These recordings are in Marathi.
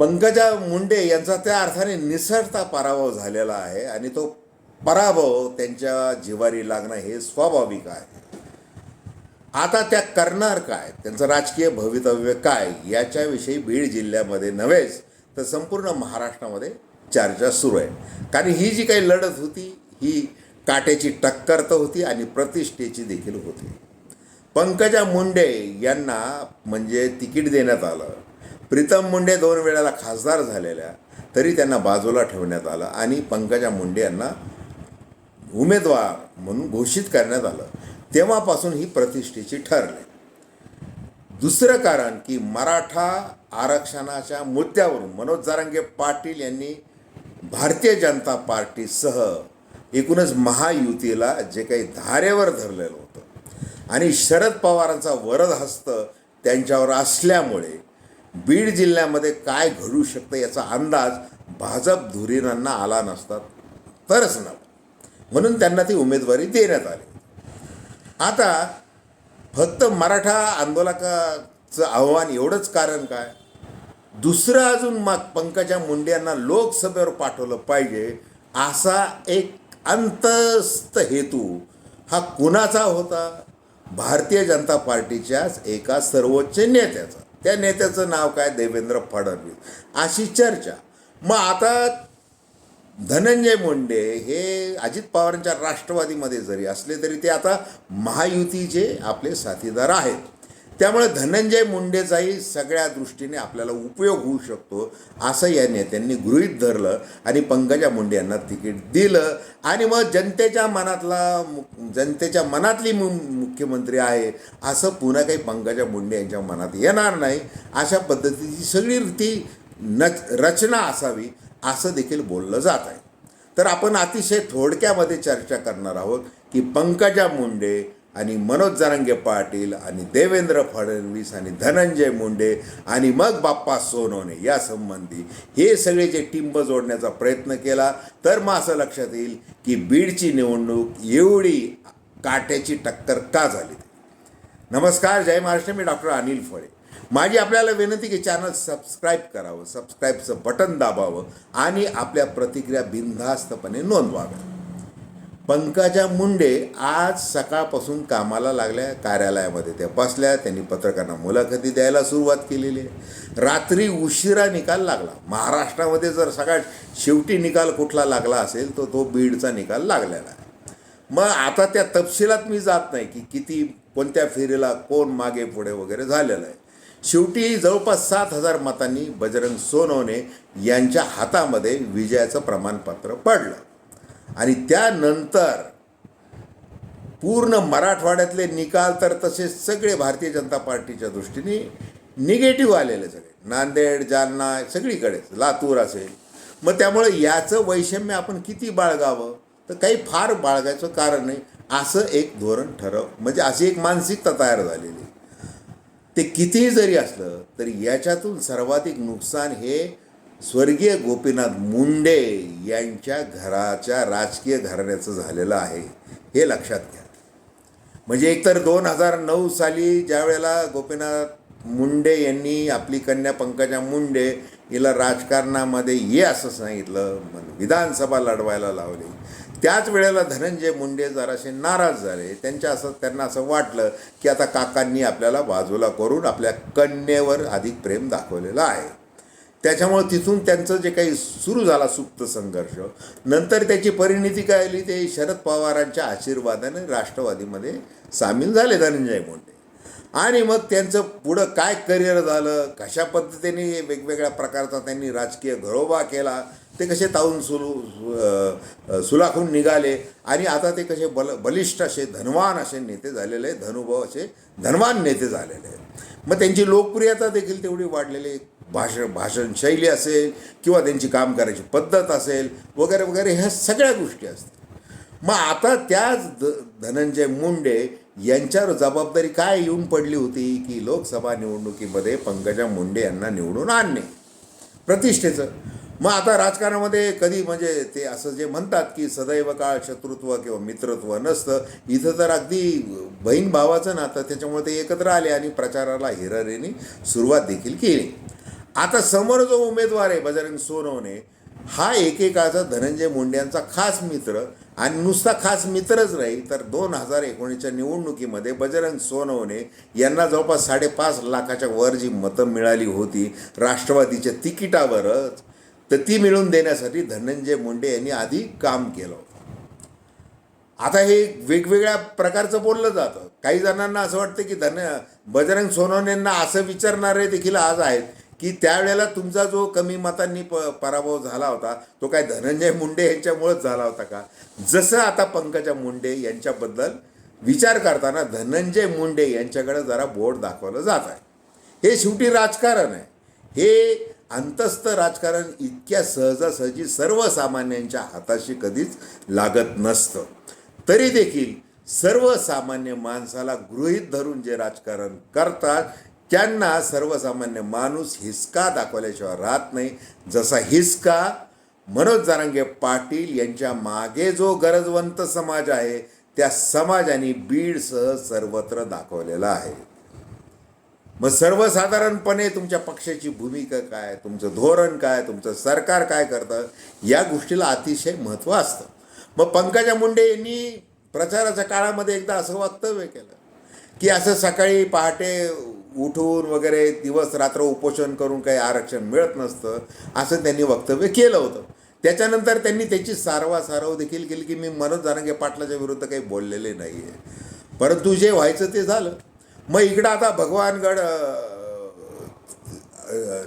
पंकजा मुंडे यांचा त्या अर्थाने निसरता पराभव झालेला आहे आणि तो पराभव त्यांच्या जिवारी लागणं हे स्वाभाविक आहे. आता त्या करणार काय? त्यांचं राजकीय भवितव्य काय? याच्याविषयी बीड जिल्ह्यामध्ये नव्हेच तर संपूर्ण महाराष्ट्रामध्ये चर्चा सुरू आहे. कारण ही जी काही लढत होती ही काट्याची टक्कर तर होती आणि प्रतिष्ठेची देखील होती. पंकजा मुंडे यांना म्हणजे तिकीट देण्यात आलं. प्रीतम मुंडे दोन वेळेला खासदार झालेल्या तरी त्यांना बाजूला ठेवण्यात आलं आणि पंकजा मुंडे यांना उमेदवार म्हणून घोषित करण्यात आलं. तेव्हापासून ही प्रतिष्ठेची ठरली दुसरं कारण की मराठा आरक्षणाच्या मुद्द्यावरून मनोज जारंगे पाटील यांनी भारतीय जनता पार्टीसह एकूणच महायुतीला जे काही धारेवर धरलेलं होतं आणि शरद पवारांचा वरद हस्त त्यांच्यावर असल्यामुळे बीड जिल्ह्यामध्ये काय घडू शकतं याचा अंदाज भाजप धुरीणांना आला नसता तरच ना म्हणून त्यांना ती उमेदवारी देण्यात आली. आता फक्त मराठा आंदोलकाचं आव्हान एवढंच कारण काय? दुसरं अजून मग पंकजा मुंडे यांना लोकसभेवर पाठवलं पाहिजे असा एक अंतस्थ हेतू हा कुणाचा होता? भारतीय जनता पार्टीच्याच एका सर्वोच्च नेत्याचा. त्या नेत्याचं नाव काय? देवेंद्र फडणवीस. अशी चर्चा. मग आता धनंजय मुंडे हे अजित पवारांच्या राष्ट्रवादीमध्ये जरी असले तरी ते आता महायुतीचे आपले साथीदार आहेत. त्यामुळे धनंजय मुंडेचाही सगळ्या दृष्टीने आपल्याला उपयोग होऊ शकतो असं या नेत्यांनी गृहीत धरलं आणि पंकजा मुंडे यांना तिकीट दिलं. आणि मग जनतेच्या मनातला मु- जनतेच्या मनातली मु मुख्यमंत्री आहे असं पुन्हा काही पंकजा मुंडे यांच्या मनात येणार नाही. अशा पद्धतीची सगळी ती नच रचना असावी असं देखील बोललं जात आहे. तर आपण अतिशय थोडक्यामध्ये चर्चा करणार आहोत की पंकजा मुंडे आणि मनोज जरांगे पाटील आणि देवेंद्र फडणवीस आणि धनंजय मुंडे आणि मग बाप्पा सोनवणे या संबंधी हे सगळे जे टिंब जोडण्याचा प्रयत्न केला. तर मग असं लक्षात येईल की बीडची निवडणूक एवढी काट्याची टक्कर का झाली? नमस्कार जय महाराष्ट्र. मी डॉक्टर अनिल फळे. माझी आपल्याला विनंती की चॅनल सबस्क्राईब करावं सबस्क्राईबचं बटन दाबावं आणि आपल्या प्रतिक्रिया बिनधास्तपणे नोंदवाव्या पंकजा मुंडे आज सकाळपासून कामाला लागल्या कार्यालयामध्ये. त्या बसल्या त्यांनी पत्रकारांना मुलाखती द्यायला सुरुवात केलेली आहे. रात्री उशिरा निकाल लागला. महाराष्ट्रामध्ये जर सगळ्यात शेवटी निकाल कुठला लागला असेल तर तो बीडचा निकाल लागलेला आहे. मग आता त्या तपशिलात मी जात नाही की किती कोणत्या फेरीला कोण मागे पुढे वगैरे झालेलं आहे. शेवटी जवळपास सात हजार मतांनी बजरंग सोनवणे यांच्या हातामध्ये विजयाचं प्रमाणपत्र पडलं. आणि त्यानंतर पूर्ण मराठवाड्यातले निकाल तर तसेच सगळे भारतीय जनता पार्टीच्या दृष्टीने निगेटिव्ह आलेले सगळे. नांदेड जालना सगळीकडेच लातूर असेल. मग त्यामुळे याचं वैषम्य आपण किती बाळगावं? तर काही फार बाळगायचं कारण नाही. असं एक धोरण ठरव म्हणजे अशी एक मानसिकता तयार झालेली. ते कितीही जरी असलं तरी याच्यातून सर्वाधिक नुकसान हे स्वर्गीय गोपीनाथ मुंडे यांच्या घराच्या राजकीय घराण्याचं झालेलं आहे हे लक्षात घ्या. म्हणजे एकतर दोन हजार नऊ साली ज्या वेळेला गोपीनाथ मुंडे यांनी आपली कन्या पंकजा मुंडे हिला राजकारणामध्ये ये असं सांगितलं विधानसभा लढवायला लावली. त्याच वेळेला धनंजय मुंडे जरासे नाराज झाले. त्यांच्या असं त्यांना असं वाटलं की आता काकांनी आपल्याला बाजूला करून आपल्या कन्येवर अधिक प्रेम दाखवलेलं आहे. त्याच्यामुळं तिथून त्यांचं जे काही सुरू झाला सुप्त संघर्ष नंतर त्याची परिणिती काय आली? ते शरद पवारांच्या आशीर्वादाने राष्ट्रवादीमध्ये सामील झाले धनंजय मुंडे. आणि मग त्यांचं पुढं काय करिअर झालं? कशा पद्धतीने वेगवेगळ्या प्रकारचा त्यांनी राजकीय घरोबा केला? ते कसे ताऊन सुलू सुलाखून निघाले? आणि आता ते कसे बल बलिष्ठ असे धनवान असे नेते झालेले धनुभाव असे धनवान नेते झालेले आहेत. मग त्यांची लोकप्रियता देखील तेवढी वाढलेली आहे. भाषण भाषणशैली असेल किंवा त्यांची काम करायची पद्धत असेल वगैरे वगैरे ह्या सगळ्या गोष्टी असतात. मग आता त्याच द धनंजय मुंडे यांच्यावर जबाबदारी काय येऊन पडली होती की लोकसभा निवडणुकीमध्ये पंकजा मुंडे यांना निवडून आणणे? प्रतिष्ठेचं. मग आता राजकारणामध्ये कधी म्हणजे ते असं जे म्हणतात की सदैव काळ शत्रुत्व किंवा मित्रत्व नसतं इथं तर अगदी बहीण भावाचं नातं त्याच्यामुळे ते एकत्र आले आणि प्रचाराला हिरारेने सुरुवात देखील केली. आता समोर जो उमेदवार आहे बजरंग सोनवणे हा एकेकाचा धनंजय मुंडे यांचा खास मित्र आणि नुसता खास मित्रच नाही तर दोन हजार एकोणीसच्या निवडणुकीमध्ये बजरंग सोनवणे यांना जवळपास साडेपाच लाखाच्या वर जी मतं मिळाली होती राष्ट्रवादीच्या तिकिटावरच तर ती मिळवून देण्यासाठी धनंजय मुंडे यांनी आधी काम केलं होतं. आता हे वेगवेगळ्या प्रकारचं बोललं जातं. काही जणांना असं वाटतं की धन बजरंग सोनवणेंना असं विचारणारे देखील आज आहेत. की त्यावेळेला तुमचा जो कमी मतांनी प पराभव झाला होता तो काय धनंजय मुंडे यांच्यामुळेच झाला होता का? जसं आता पंकजा मुंडे यांच्याबद्दल विचार करताना धनंजय मुंडे यांच्याकडे जरा बोट दाखवलं जात आहे. हे शेवटी राजकारण आहे. हे अंतस्थ राजकारण इतक्या सहजासहजी सर्वसामान्यांच्या हाताशी कधीच लागत नसतं. तरी देखील सर्वसामान्य माणसाला गृहीत धरून जे राजकारण करतात त्यांना सर्वसामान्य माणूस हिसका दाखवल्याशिवाय राहत नाही जसा हिसका मनोज जारांगे पाटील यांच्या मागे जो गरजवंत समाज आहे त्या समाजाने बीडसह सर्वत्र दाखवलेला आहे. मग सर्वसाधारणपणे तुमच्या पक्षाची भूमिका काय तुमचं धोरण काय तुमचं सरकार काय करतं या गोष्टीला अतिशय महत्त्व असतं. मग पंकजा मुंडे यांनी प्रचाराच्या काळामध्ये एकदा असं वक्तव्य केलं की असं सकाळी पहाटे उठून वगैरे दिवस रात्र उपोषण करून काही आरक्षण मिळत नसतं असं त्यांनी वक्तव्य केलं होतं. त्याच्यानंतर त्यांनी त्याची सारवासारव देखील केली की मी मनोज जारंगे पाटलाच्या विरुद्ध काही बोललेले नाही आहे परंतु जे व्हायचं ते झालं. मग इकडं आता भगवानगड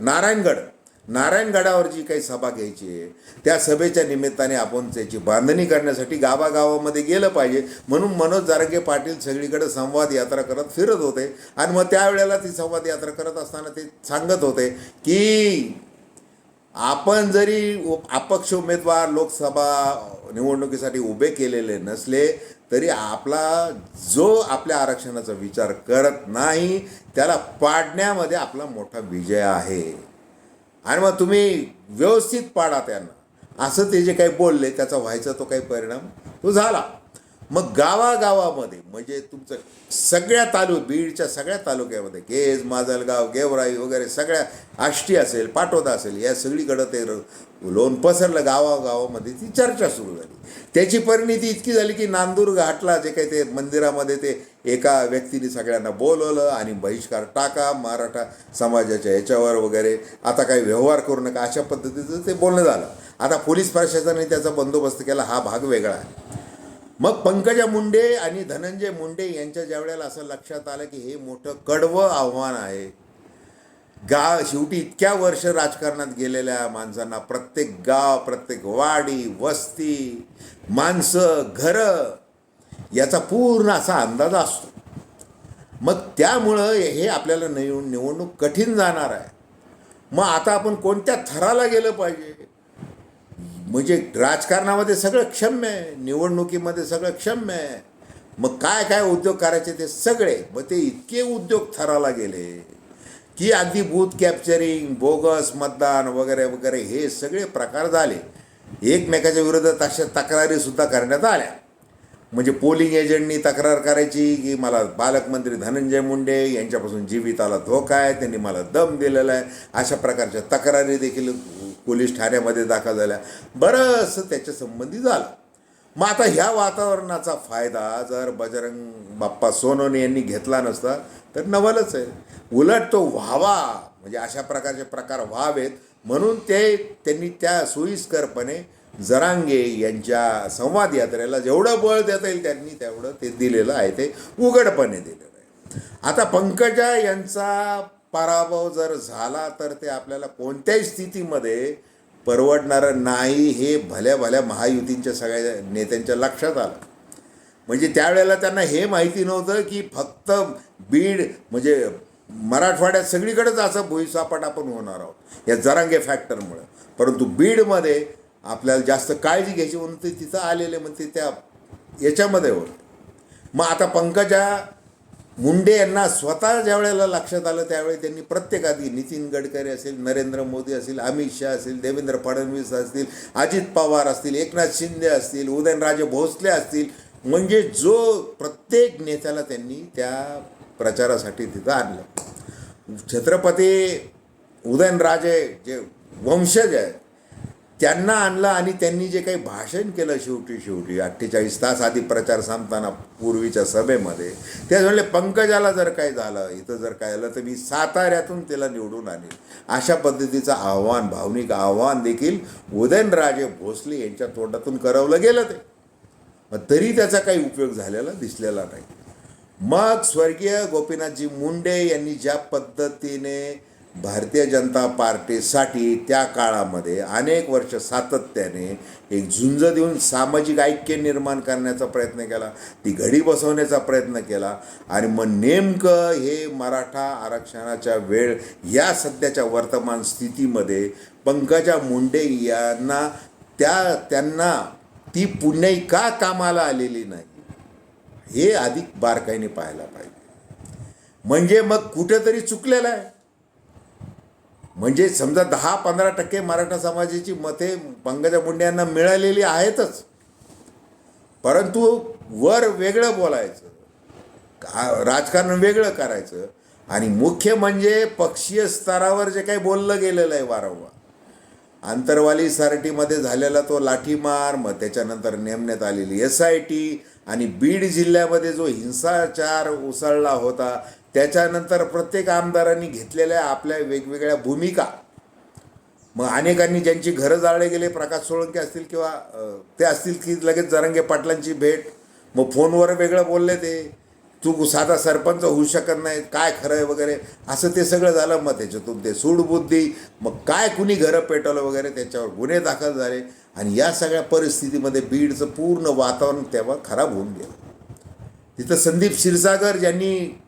नारायणगड नारायणगडावर जी काही सभा घ्यायची आहे त्या सभेच्या निमित्ताने आपण त्याची बांधणी करण्यासाठी गावागावामध्ये गेलं पाहिजे. म्हणून मनोज जारंगे पाटील सगळीकडे संवाद यात्रा करत फिरत होते. आणि मग त्यावेळेला ती संवाद यात्रा करत असताना ते सांगत होते की आपण जरी अपक्ष उमेदवार लोकसभा निवडणुकीसाठी उभे केलेले नसले तरी आपला जो आपल्या आरक्षणाचा विचार करत नाही त्याला पाडण्यामध्ये आपला मोठा विजय आहे. आणि मग तुम्ही व्यवस्थित पाडा त्यांना. असं ते जे काही बोलले त्याचा व्हायचा तो काही परिणाम तो झाला. मग गावागावामध्ये म्हणजे तुमचं सगळ्या तालुक बीडच्या सगळ्या तालुक्यामध्ये केज माजलगाव गेवराई वगैरे सगळ्या आष्टी असेल पाटोदा असेल या सगळीकडं ते लोन पसरलं गावागावामध्ये ती चर्चा सुरू झाली. त्याची परिणिती इतकी झाली की नांदूर घाटला जे काही ते मंदिरामध्ये ते एका व्यक्तीने सगळ्यांना बोलवलं आणि बहिष्कार टाका मराठा समाजाच्या याच्यावर वगैरे. आता काही व्यवहार करू नका अशा पद्धतीचं ते बोलणं झालं. आता पोलीस प्रशासनाने त्याचा बंदोबस्त केला हा भाग वेगळा आहे. मग पंकजा मुंडे आणि धनंजय मुंडे यांच्या ज्या वेळेला असं लक्षात आलं की हे मोठं कडवं आव्हान आहे गाव शेवटी इतक्या वर्ष राजकारणात गेलेल्या माणसांना प्रत्येक गाव प्रत्येक वाडी वस्ती माणसं घरं याचा पूर्ण असा अंदाज असतो. मग त्यामुळं हे आपल्याला निव निवडणूक कठीण जाणार आहे. मग आता आपण कोणत्या थराला गेलं पाहिजे? म्हणजे राजकारणामध्ये सगळं क्षम्य आहे निवडणुकीमध्ये सगळं क्षम्य आहे. मग काय काय उद्योग करायचे ते सगळे? मग ते इतके उद्योग थराला गेले की अगदी बूथ कॅप्चरिंग बोगस मतदान वगैरे वगैरे हे सगळे प्रकार झाले. एकमेकाच्या विरोधात अशा तक्रारीसुद्धा करण्यात आल्या. म्हणजे पोलिंग एजंटनी तक्रार करायची की मला पालकमंत्री धनंजय मुंडे यांच्यापासून जीविताला धोका आहे त्यांनी मला दम दिलेला आहे. अशा प्रकारच्या तक्रारी देखील पोलीस ठाण्यामध्ये दाखल झाल्या. बरंचसं त्याच्या संबंधी झालं. मग आता ह्या वातावरणाचा फायदा जर बजरंग बाप्पा सोनोने यांनी घेतला नसता तर नवलच आहे. उलट तो व्हावा म्हणजे अशा प्रकारचे प्रकार व्हावेत. म्हणून ते त्यांनी त्या सोयीस्करपणे जरांगे यांच्या संवाद यात्रेला जेवढं बळ देता येईल त्यांनी तेवढं ते दिलेलं आहे. ते उघडपणे दिलेलं आहे. आता पंकजा यांचा पराभव जर झाला तर ते आपल्याला कोणत्याही स्थितीमध्ये परवडणारं नाही हे भल्या भल्या महायुतींच्या सगळ्या नेत्यांच्या लक्षात आलं. म्हणजे त्यावेळेला त्यांना हे माहिती नव्हतं की फक्त बीड म्हणजे मराठवाड्यात सगळीकडेच असं भुईसापाट आपण होणार आहोत या जरांगे फॅक्टरमुळं परंतु बीडमध्ये आपल्याला जास्त काळजी घ्यायची म्हणून ते तिथं आलेले मग ते त्या याच्यामध्ये होतं. मग आता पंकजा मुंडे यांना स्वतः ज्या वेळेला लक्षात आलं त्यावेळी त्यांनी प्रत्येकाधी नितीन गडकरी असेल नरेंद्र मोदी असेल अमित शहा असेल देवेंद्र फडणवीस असतील अजित पवार असतील एकनाथ शिंदे असतील उदयनराजे भोसले असतील म्हणजे जो प्रत्येक नेत्याला त्यांनी त्या प्रचारासाठी तिथं आणलं. छत्रपती उदयनराजे जे वंशज आहेत त्यांना आणलं आणि त्यांनी जे काही भाषण केलं शेवटी शेवटी अठ्ठेचाळीस तास आधी प्रचार संपताना पूर्वीच्या सभेमध्ये ते म्हणले पंकजाला जर काय झालं इथं जर काय झालं तर मी साताऱ्यातून त्याला निवडून आणेल अशा पद्धतीचं आव्हान भावनिक आव्हान देखील उदयनराजे भोसले यांच्या तोंडातून करवलं गेलं ते. मग तरी त्याचा काही उपयोग झालेला दिसलेला नाही. मग स्वर्गीय गोपीनाथजी मुंडे यांनी ज्या पद्धतीने भारतीय जनता पार्टीसाठी त्या काळामध्ये अनेक वर्ष सातत्याने एक झुंज देऊन सामाजिक ऐक्य निर्माण करण्याचा प्रयत्न केला ती घडी बसवण्याचा प्रयत्न केला आणि मग नेमकं हे मराठा आरक्षणाच्या वेळ या सध्याच्या वर्तमान स्थितीमध्ये पंकजा मुंडे यांना त्या त्यांना ती पुण्याई का कामाला आलेली नाही? हे अधिक बारकाईने पाहायला पाहिजे. म्हणजे मग कुठेतरी चुकलेलं आहे. म्हणजे समजा दहा पंधरा टक्के मराठा समाजाची मते पंकजा मुंडे यांना मिळालेली आहेतच. परंतु वर वेगळं बोलायचं राजकारण वेगळं करायचं आणि मुख्य म्हणजे पक्षीय स्तरावर जे काही बोललं गेलेलं आहे वारंवार. आंतरवाली सारटीमध्ये झालेला तो लाठीमार मग त्याच्यानंतर नेमण्यात आलेली एस आय टी आणि बीड जिल्ह्यामध्ये जो हिंसाचार उसळला होता त्याच्यानंतर प्रत्येक आमदारांनी घेतलेल्या आपल्या वेगवेगळ्या भूमिका. मग अनेकांनी ज्यांची घरं जाळले गेले प्रकाश सोळंके असतील किंवा ते असतील की लगेच जरंगे पाटलांची भेट मग फोनवर वेगळं बोलले ते तू साधा सरपंच होऊ शकत नाही काय खरं आहे वगैरे असं ते सगळं झालं. मग त्याच्यातून ते सूडबुद्धी मग काय कुणी घरं पेटवलं वगैरे त्याच्यावर गुन्हे दाखल झाले. आणि या सगळ्या परिस्थितीमध्ये बीडचं पूर्ण वातावरण तेव्हा खराब होऊन गेलं. तिथं संदीप क्षीरसागर ज्यांनी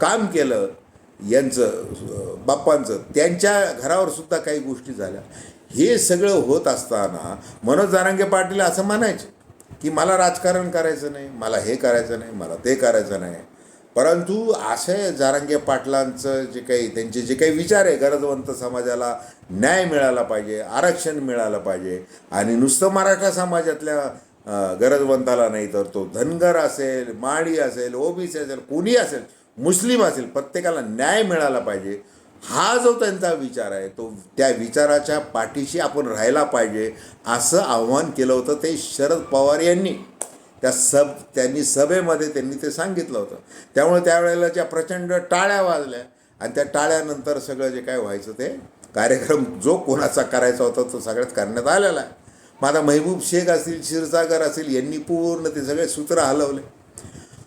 काम केलं यांचं बाप्पांचं त्यांच्या घरावर सुद्धा काही गोष्टी झाल्या. हे सगळं होत असताना मनोज जारांगे पाटील असं म्हणायचे की मला राजकारण करायचं नाही मला हे करायचं नाही मला ते करायचं नाही. परंतु असे जारांगे पाटलांचं जे काही त्यांचे जे काही विचार आहे गरजवंत समाजाला न्याय मिळाला पाहिजे आरक्षण मिळालं पाहिजे आणि नुसतं मराठा समाजातल्या गरजवंताला नाही तर तो धनगर असेल माळी असेल ओबीसी असेल कोणी असेल मुस्लिम असेल प्रत्येकाला न्याय मिळाला पाहिजे. हा जो त्यांचा विचार आहे तो त्या विचाराच्या पाठीशी आपण राहायला पाहिजे असं आव्हान केलं होतं ते शरद पवार यांनी. त्या सब त्यांनी सभेमध्ये त्यांनी ते सांगितलं होतं. त्यामुळे त्यावेळेला ज्या प्रचंड टाळ्या वाजल्या आणि त्या टाळ्यानंतर सगळं जे काय व्हायचं ते कार्यक्रम जो कोणाचा करायचा होता तो सगळ्यात करण्यात आलेला आहे. माझा महबूब शेख असतील क्षीरसागर असेल यांनी पूर्ण ते सगळे सूत्र हलवले.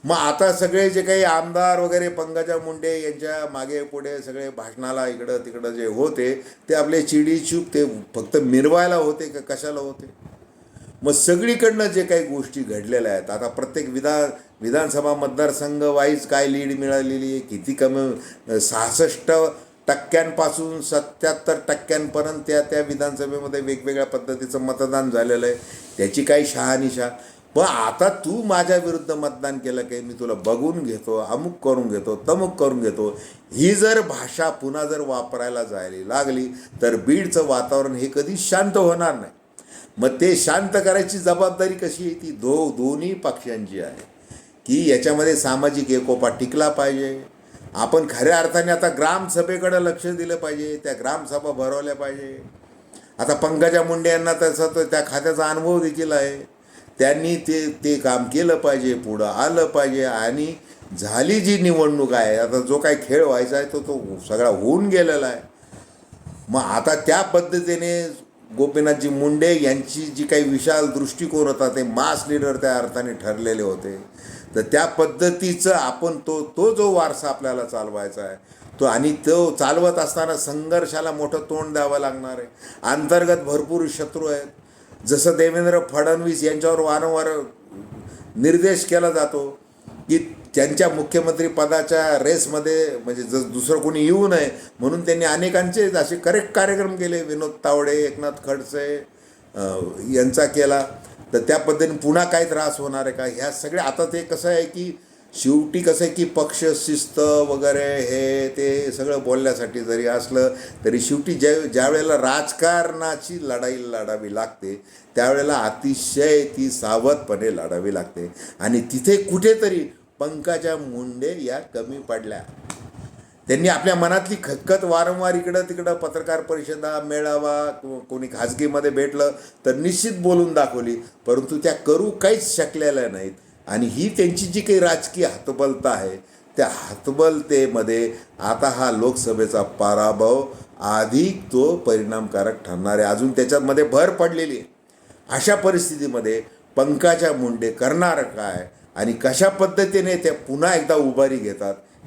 मग आता सगळे जे काही आमदार वगैरे पंकजा मुंडे यांच्या मागे पुढे सगळे भाषणाला इकडं तिकडं जे होते ते आपले चिडी चूप ते फक्त मिरवायला होते का कशाला होते? मग सगळीकडनं जे काही गोष्टी घडलेल्या आहेत आता प्रत्येक विधान विधानसभा मतदारसंघ वाईज काय लीड मिळालेली आहे किती कमी सहासष्ट टक्क्यांपासून सत्याहत्तर टक्क्यांपर्यंत त्या त्या विधानसभेमध्ये वेगवेगळ्या पद्धतीचं मतदान झालेलं आहे. त्याची काही शहानिशा. पण आता तू माझ्या विरुद्ध मतदान केलं काही मी तुला बघून घेतो अमुक करून घेतो तमुक करून घेतो. ही जर भाषा पुन्हा जर वापरायला जायला लागली तर बीडचं वातावरण हे कधी शांत होणार नाही. मग ते शांत करायची जबाबदारी कशी आहे? ती दो दोन्ही पक्षांची आहे. की याच्यामध्ये सामाजिक एकोपा टिकला पाहिजे. आपण खऱ्या अर्थाने आता ग्रामसभेकडे लक्ष दिलं पाहिजे त्या ग्रामसभा भरवल्या पाहिजे. आता पंकजा मुंडे यांना तसं तर त्या खात्याचा अनुभव देखील आहे. त्यांनी ते ते काम केलं पाहिजे पुढं आलं पाहिजे आणि झाली जी निवडणूक आहे आता जो काही खेळ व्हायचा आहे तो तो सगळा होऊन गेलेला आहे. मग आता त्या पद्धतीने गोपीनाथजी मुंडे यांची जी काही विशाल दृष्टिकोन होता ते मास लीडर त्या अर्थाने ठरलेले होते. तर त्या पद्धतीचं आपण तो तो जो वारसा आपल्याला चालवायचा आहे तो आणि तो चालवत असताना संघर्षाला मोठं तोंड द्यावं लागणार आहे. अंतर्गत भरपूर शत्रू आहेत. जसं देवेंद्र फडणवीस यांच्यावर वारंवार निर्देश केला जातो की त्यांच्या मुख्यमंत्री पदाच्या रेसमध्ये म्हणजे जस दुसरं कोणी येऊ नये म्हणून त्यांनी अनेकांचे असे करेक्ट कार्यक्रम केले. विनोद तावडे एकनाथ खडसे यांचा केला. तर त्या पद्धतीने पुन्हा काय त्रास होणार आहे का? ह्या सगळ्या आता ते कसं आहे की शेवटी कसं आहे की पक्ष शिस्त वगैरे हे ते सगळं बोलण्यासाठी जरी असलं तरी शेवटी ज्या ज्यावेळेला राजकारणाची लढाई लढावी लागते त्यावेळेला अतिशय ती सावधपणे लढावी लागते. आणि तिथे कुठेतरी पंकजा मुंडे या कमी पडल्या. त्यांनी आपल्या मनातली खतखत वारंवार इकडं तिकडं पत्रकार परिषदा मेळावा कोणी खाजगीमध्ये भेटलं तर निश्चित बोलून दाखवली. परंतु त्या करू काहीच शकलेल्या नाहीत. आणि ही त्यांची जी काही राजकीय हतबलता आहे त्या हतबलतेमध्ये आता हा लोकसभेचा पराभव अधिक तो परिणामकारक ठरणार आहे. अजून त्याच्यामध्ये भर पडलेली आहे. अशा परिस्थितीमध्ये पंकजा मुंडे करणार काय? आणि कशा पद्धतीने ते पुन्हा एकदा उभारी घेतात?